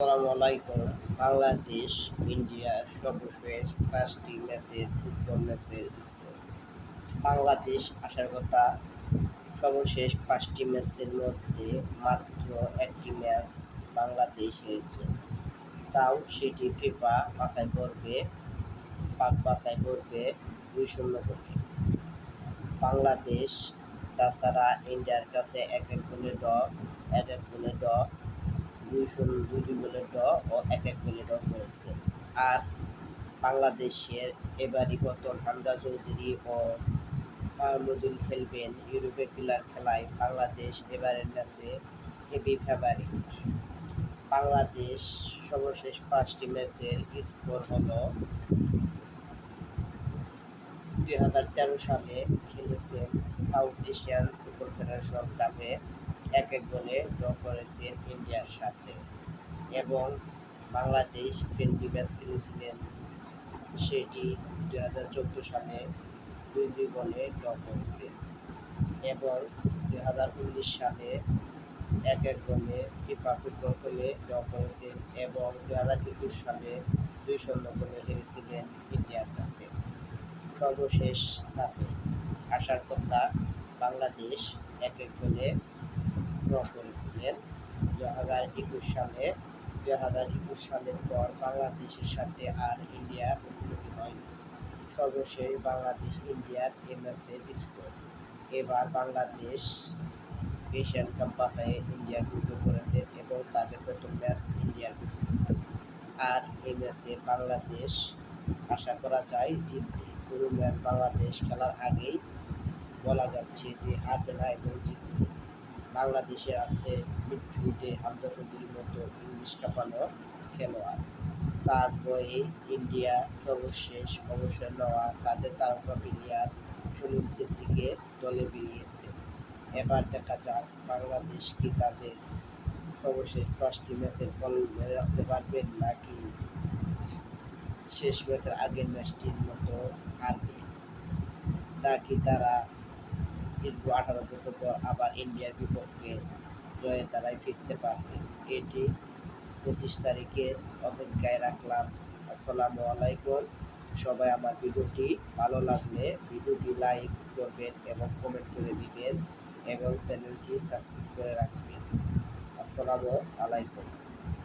আসসালামু আলাইকুম। বাংলাদেশ ইন্ডিয়ার সর্বশেষ পাঁচটি ম্যাচের ফুটবল ম্যাচের স্কোর বাংলাদেশ আসার কথা, সর্বশেষ পাঁচটি ম্যাচের মধ্যে মাত্র একটি ম্যাচ বাংলাদেশ হেরেছে। তাও সেটি ফিফা বাছাই করবে, পাক বাছাই করবে দুই শূন্য কোটি বাংলাদেশ, তাছাড়া ইন্ডিয়ার কাছে এক এক গোলে ড এক এক গোলে ড দুই শূন্য দুই দুই গোলে ড ও এক এক গোলে ড করেছে আর বাংলাদেশের এবারই প্রথম হামজা চৌধুরী ও মাহমুদুল খেলবেন ইউরোপে পিলার খেলায়। বাংলাদেশ এবারের ম্যাচে হেভি ফেভারিট বাংলাদেশ সর্বশেষ পাঁচটি ম্যাচের স্কোর হলো দুই হাজার তেরো সালে খেলেছেন সাউথ এশিয়ান ফুটবল ফেডারেশন কাপে এক এক গোলে ড্র করেছেন ইন্ডিয়ার সাথে এবং বাংলাদেশ ফ্রেন্ডলি ম্যাচ খেলেছিলেন। সেটি দুই হাজার চোদ্দ সালে দুই দুই গোলে ড্র করেছে এবং দুই হাজার উনিশ সালে এক এক গোলে ফিফা ফুটবল গোলে ড্র করেছেন এবং দুই হাজার একুশ সালে দুই শূন্য গোলে হেরেছিলেন ইন্ডিয়ার কাছে। সর্বশেষ সালে আসার কথা, বাংলাদেশ এক এক গোলে ড্র করেছিলেন দু হাজার একুশ সালে। দু হাজার একুশ সালের পর বাংলাদেশের সাথে আর ইন্ডিয়া মুখোমুখি হয়নি সর্বশেষ বাংলাদেশ ইন্ডিয়ার এ ম্যাচের স্কোর। এবার বাংলাদেশ এশিয়ান কাপ বাছাইয়ে ইন্ডিয়ার বিরুদ্ধে করেছে এবং তাদের প্রথম ম্যাচ ইন্ডিয়ার আর এই ম্যাচে বাংলাদেশ, আশা করা যায় জিতবে পুরো ম্যাচ বাংলাদেশ খেলার আগেই বলা যাচ্ছে যে হারবে না এবং জিতবে। বাংলাদেশের আছে মিডফিল্ডে হামজা চৌধুরীর মতো ইংলিশ কাঁপানো খেলোয়াড়। তারপরে ইন্ডিয়া সর্বশেষ অবসর নেওয়া তাদের তারকা প্লেয়ার সুনীল ছেত্রীকে দলে বেরিয়েছে। এবার দেখা যাক বাংলাদেশ কি তাদের সর্বশেষ পাঁচটি ম্যাচের ফল ধরে রাখতে পারবেন নাকি শেষ ম্যাচের আগের ম্যাচটির মতো হারবে। নাকি তারা দীর্ঘ আঠারো বছর পর আবার ইন্ডিয়ার বিপক্ষে জয়ের দ্বারাই ফিরতে পারবে। এটি পঁচিশ তারিখের অপেক্ষায় রাখলাম। আসসালামু আলাইকুম। সবাই আমার ভিডিওটি ভালো লাগলে ভিডিওটি লাইক করবেন এবং কমেন্ট করে দিবেন এবং চ্যানেলটি সাবস্ক্রাইব করে রাখবেন। আসসালামু আলাইকুম।